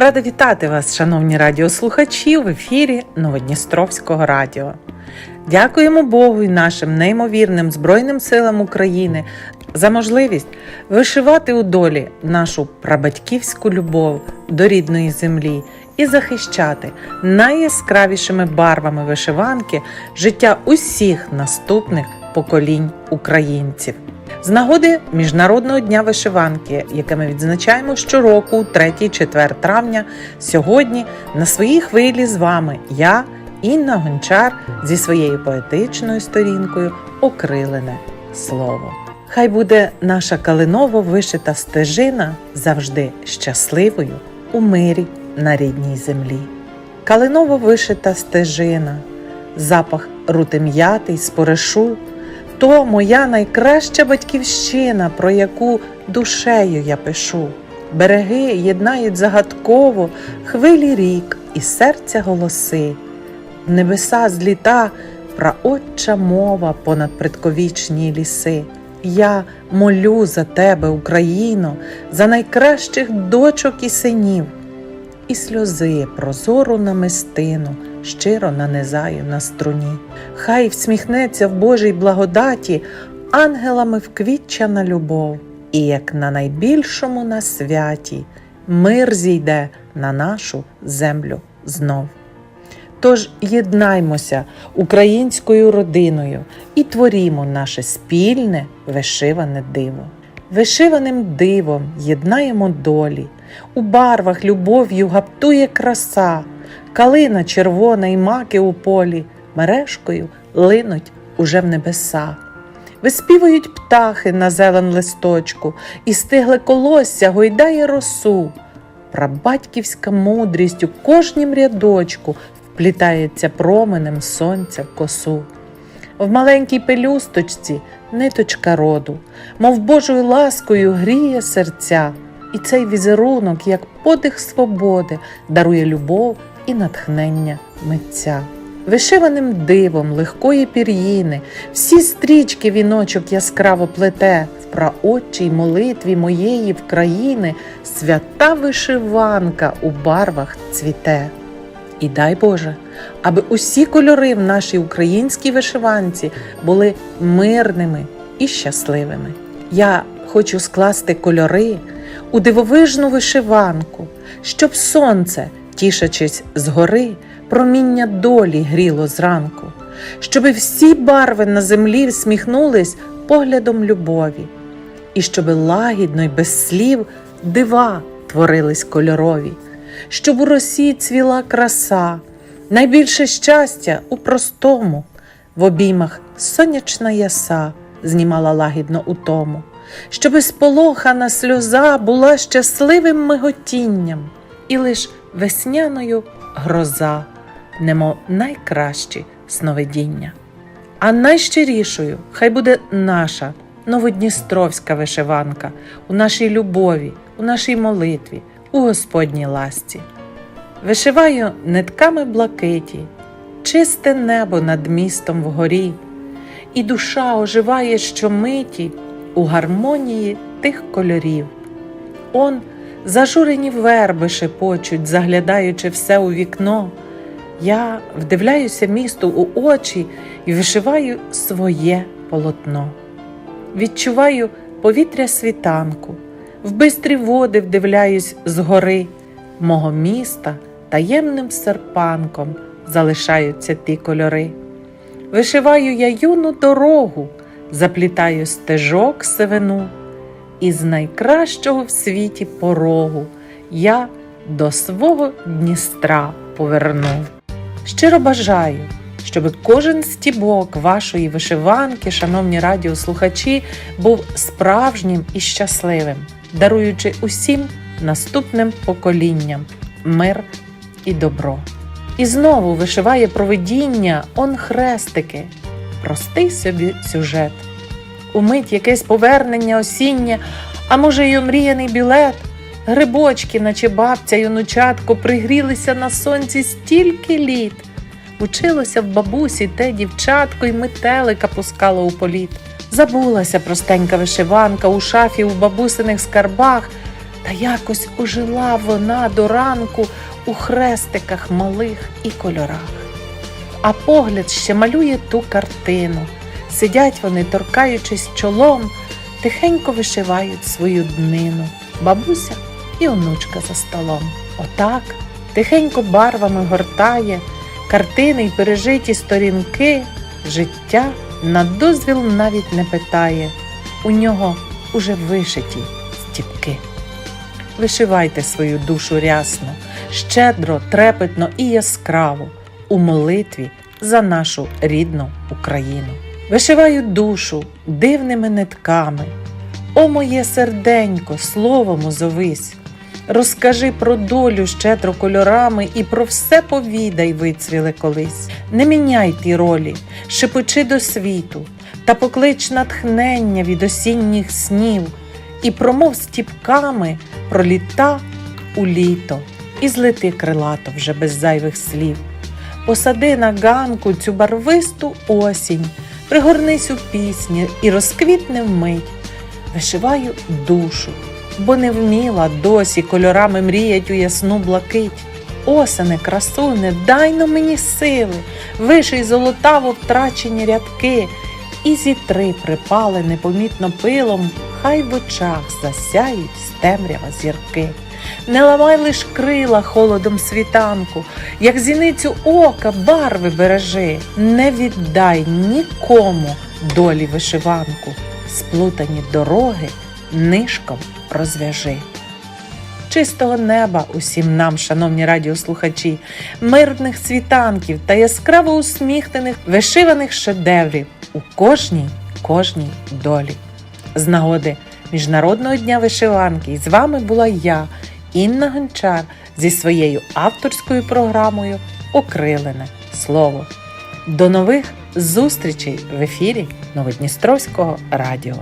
Рада вітати вас, шановні радіослухачі, в ефірі Новодністровського радіо. Дякуємо Богу і нашим неймовірним Збройним силам України за можливість вишивати у долі нашу прабатьківську любов до рідної землі і захищати найяскравішими барвами вишиванки життя усіх наступних поколінь українців. З нагоди Міжнародного дня вишиванки, яке ми відзначаємо щороку, 3-4 травня, сьогодні на своїй хвилі з вами я, Інна Гончар, зі своєю поетичною сторінкою Окрилене слово. Хай буде наша калиново вишита стежина завжди щасливою у мирі на рідній землі. Калиново вишита стежина, запах рути м'яти споришу то моя найкраща батьківщина, про яку душею я пишу. Береги єднають загадково хвилі рік і серця голоси. Небеса зліта праотча мова понад предковічні ліси. Я молю за тебе, Україно, за найкращих дочок і синів, і сльози прозору намистину щиро нанизаю на струні. Хай всміхнеться в Божій благодаті ангелами вквітчана любов, і як на найбільшому на святі мир зійде на нашу землю знов. Тож єднаймося українською родиною і творімо наше спільне вишиване диво. Вишиваним дивом єднаємо долі, у барвах любов'ю гаптує краса, калина червона і маки у полі, мережкою линуть уже в небеса. Виспівують птахи на зелен листочку, і стигле колосся гойдає росу. Прабатьківська мудрість у кожнім рядочку вплітається променем сонця в косу. В маленькій пелюсточці ниточка роду, мов Божою ласкою гріє серця, і цей візерунок, як подих свободи, дарує любов і натхнення митця. Вишиваним дивом легкої пір'їни, всі стрічки віночок яскраво плете, в праотчій молитві моєї в країни свята вишиванка у барвах цвіте. І дай Боже, аби усі кольори в нашій українській вишиванці були мирними і щасливими. Я хочу скласти кольори у дивовижну вишиванку, щоб сонце, тішачись згори, проміння долі гріло зранку, щоби всі барви на землі всміхнулись поглядом любові, і щоби лагідно й без слів дива творились кольорові щоб у росі цвіла краса, найбільше щастя у простому, в обіймах сонячна яса знімала лагідно утому, щоби сполохана сльоза була щасливим миготінням, і лиш весняною гроза, немо найкращі сновидіння. А найщирішою хай буде наша новодністровська вишиванка у нашій любові, у нашій молитві у Господній ласті. Вишиваю нитками блакиті, чисте небо над містом вгорі, і душа оживає щомиті у гармонії тих кольорів. Он зажурені верби шепочуть, заглядаючи все у вікно. Я вдивляюся місту у очі і вишиваю своє полотно. Відчуваю повітря світанку в бистрі води вдивляюсь згори мого міста таємним серпанком залишаються ті кольори. Вишиваю я юну дорогу, заплітаю стежок сивину, і з найкращого в світі порогу я до свого Дністра поверну. Щиро бажаю, щоб кожен стібок вашої вишиванки, шановні радіослухачі, був справжнім і щасливим даруючи усім наступним поколінням мир і добро. І знову вишиває провидіння он хрестики, простий собі сюжет. Умить якесь повернення осіння, а може, й омріяний білет. Грибочки, наче бабця й онучатко, пригрілися на сонці стільки літ. Училося в бабусі те дівчатко й метелика пускало у політ. Забулася простенька вишиванка у шафі у бабусиних скарбах, Та якось ожила вона до ранку у хрестиках малих і кольорах. А погляд ще малює ту картину. Сидять вони, торкаючись чолом, тихенько вишивають свою днину, бабуся і онучка за столом. Отак тихенько барвами гортає картини й пережиті сторінки, життя на дозвіл навіть не питає. У нього уже вишиті стіпки. Вишивайте свою душу рясно, щедро, трепетно і яскраво у молитві за нашу рідну Україну. Вишиваю душу дивними нитками. О моє серденько, словом озовись, розкажи про долю щедро кольорами і про все повідай, вицвіле колись. Не міняй ті ролі, шепочи до світу та поклич натхнення від осінніх снів і промов стіпками про літа у літо, і злети крилато вже без зайвих слів. Посади на ганку цю барвисту осінь, пригорнись у пісні і розквітне вмить. Вишиваю душу, бо не вміла досі кольорами мріять у ясну блакить. Осене, красуне, дай но мені сили, виший золотаво втрачені рядки, і зітри припали непомітно пилом, хай в очах засяють з темрява зірки. Не ламай лиш крила холодом світанку, як зіницю ока барви бережи, не віддай нікому долі вишиванку, сплутані дороги нишком розв'яжи. Чистого неба усім нам, шановні радіослухачі, мирних світанків та яскраво усміхнених вишиваних шедеврів у кожній кожній долі. З нагоди Міжнародного дня вишиванки з вами була я, Інна Гончар, зі своєю авторською програмою Окрилене слово. До нових зустрічей в ефірі Новодністровського радіо.